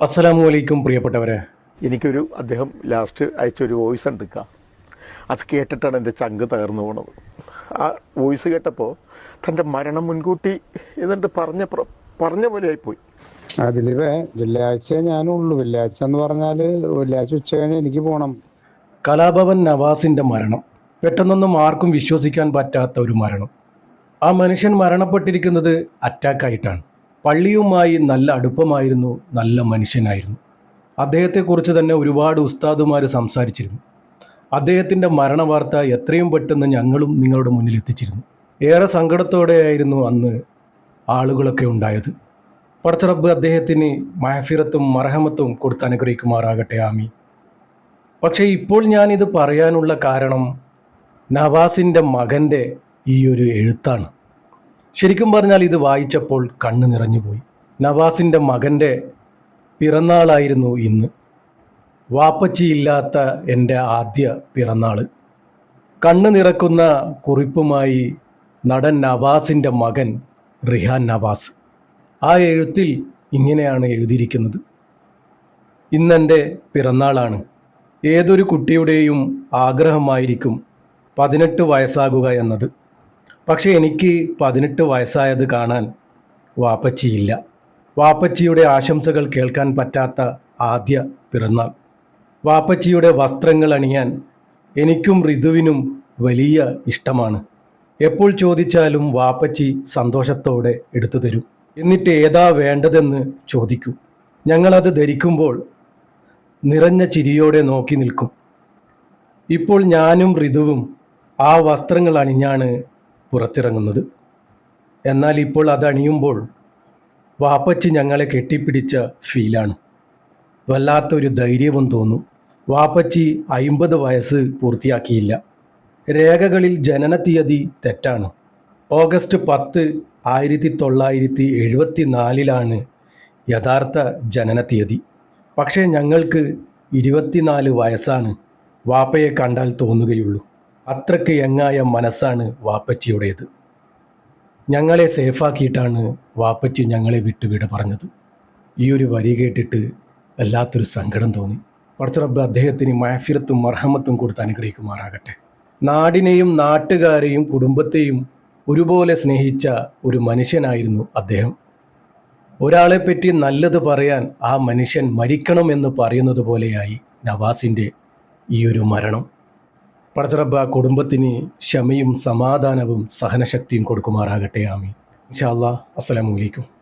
അസ്സലാമു അലൈക്കും പ്രിയപ്പെട്ടവരെ. എനിക്കൊരു അദ്ദേഹം ലാസ്റ്റ് അയച്ചൊരു വോയിസ് എടുക്കുക അത് കേട്ടിട്ടാണ് എന്റെ ചങ്ക് തകർന്നു പോണത്. ആ വോയിസ് കേട്ടപ്പോൾ തന്റെ മരണം മുൻകൂട്ടി എന്നിട്ട് പറഞ്ഞ പറഞ്ഞ പോലെ ആയിപ്പോയി. അതിലിപ്പോ വെള്ളിയാഴ്ച ഞാനുള്ളൂ. വെള്ളിയാഴ്ച എന്ന് പറഞ്ഞാൽ വെള്ളിയാഴ്ച ഉച്ച കഴിഞ്ഞ് എനിക്ക് പോകണം കലാഭവൻ നവാസിന്റെ മരണം. പെട്ടെന്നൊന്നും ആർക്കും വിശ്വസിക്കാൻ പറ്റാത്ത ഒരു മരണം. ആ മനുഷ്യൻ മരണപ്പെട്ടിരിക്കുന്നത് അറ്റാക്കായിട്ടാണ് പള്ളിയുമായി നല്ല അടുപ്പമായിരുന്നു നല്ല മനുഷ്യനായിരുന്നു. അദ്ദേഹത്തെക്കുറിച്ച് തന്നെ ഒരുപാട് ഉസ്താദുമാർ സംസാരിച്ചിരുന്നു. അദ്ദേഹത്തിന്റെ മരണവാർത്ത എത്രയും പെട്ടെന്ന് ഞങ്ങളും നിങ്ങളുടെ മുന്നിൽ എത്തിച്ചിരുന്നു. ഏറെ സങ്കടത്തോടെയായിരുന്നു അന്ന് ആളുകളൊക്കെ ഉണ്ടായത്. പടച്ചറബ് അദ്ദേഹത്തിന് മഹഫിറത്തും മർഹമത്തും കൊടുത്ത് അനുഗ്രഹിക്കുമാറാകട്ടെ ആമി പക്ഷേ ഇപ്പോൾ ഞാനിത് പറയാനുള്ള കാരണം നവാസിന്റെ മകന്റെ ഈ ഒരു എഴുത്താണ്. ശരിക്കും പറഞ്ഞാൽ ഇത് വായിച്ചപ്പോൾ കണ്ണു നിറഞ്ഞുപോയി. നവാസിന്റെ മകന്റെ പിറന്നാളായിരുന്നു ഇന്ന്. വാപ്പച്ചിയില്ലാത്ത എന്റെ ആദ്യ പിറന്നാൾ കണ്ണു നിറക്കുന്ന കുറിപ്പുമായി നടൻ നവാസിന്റെ മകൻ റിഹാൻ നവാസ്. ആ എഴുത്തിൽ ഇങ്ങനെയാണ് എഴുതിയിരിക്കുന്നത്. ഇന്നെന്റെ പിറന്നാളാണ്. ഏതൊരു കുട്ടിയുടെയും ആഗ്രഹമായിരിക്കും പതിനെട്ട് വയസ്സാകുക എന്നത്. പക്ഷേ എനിക്ക് പതിനെട്ട് വയസ്സായത് കാണാൻ വാപ്പച്ചിയില്ല. വാപ്പച്ചിയുടെ ആശംസകൾ കേൾക്കാൻ പറ്റാത്ത ആദ്യ പിറന്നാൾ. വാപ്പച്ചിയുടെ വസ്ത്രങ്ങൾ അണിയാൻ എനിക്കും ഋതുവിനും വലിയ ഇഷ്ടമാണ്. എപ്പോൾ ചോദിച്ചാലും വാപ്പച്ചി സന്തോഷത്തോടെ എടുത്തു തരും. എന്നിട്ട് ഏതാ വേണ്ടതെന്ന് ചോദിക്കും. ഞങ്ങളത് ധരിക്കുമ്പോൾ നിറഞ്ഞ ചിരിയോടെ നോക്കി നിൽക്കും. ഇപ്പോൾ ഞാനും ഋതുവും ആ വസ്ത്രങ്ങൾ അണിഞ്ഞാണ് പുറത്തിറങ്ങുന്നത്. എന്നാൽ ഇപ്പോൾ അതണിയുമ്പോൾ വാപ്പച്ചി ഞങ്ങളെ കെട്ടിപ്പിടിച്ച ഫീലാണ്. വല്ലാത്തൊരു ധൈര്യവും തോന്നും. വാപ്പച്ചി അയിമ്പത് വയസ്സ് പൂർത്തിയാക്കിയില്ല. രേഖകളിൽ ജനന തീയതി തെറ്റാണ്. ഓഗസ്റ്റ് പത്ത് ആയിരത്തി തൊള്ളായിരത്തി എഴുപത്തി നാലിലാണ് യഥാർത്ഥ ജനന തീയതി പക്ഷേ ഞങ്ങൾക്ക് ഇരുപത്തിനാല് വയസ്സാണ് വാപ്പയെ കണ്ടാൽ തോന്നുകയുള്ളൂ. അത്രയ്ക്ക് എങ്ങായ മനസ്സാണ് വാപ്പച്ചിയുടേത്. ഞങ്ങളെ സേഫാക്കിയിട്ടാണ് വാപ്പച്ചി ഞങ്ങളെ വിട്ടുവിട പറഞ്ഞത്. ഈ ഒരു വരി കേട്ടിട്ട് വല്ലാത്തൊരു സങ്കടം തോന്നി. പടച്ചറബ്ബ് അദ്ദേഹത്തിന് മഹഫിരത്തും മർഹമത്തും കൊടുത്ത് അനുഗ്രഹിക്കുമാറാകട്ടെ. നാടിനെയും നാട്ടുകാരെയും കുടുംബത്തെയും ഒരുപോലെ സ്നേഹിച്ച ഒരു മനുഷ്യനായിരുന്നു അദ്ദേഹം. ഒരാളെപ്പറ്റി നല്ലത് പറയാൻ ആ മനുഷ്യൻ മരിക്കണമെന്ന് പറയുന്നത് പോലെയായി നവാസിന്റെ ഈ ഒരു മരണം. പടച്ചറബ്ബ കുടുംബത്തിന് ക്ഷമയും സമാധാനവും സഹനശക്തിയും കൊടുക്കുമാറാകട്ടെ ആമി ഇൻഷാ അല്ലാ അസ്സലാമു അലൈക്കും.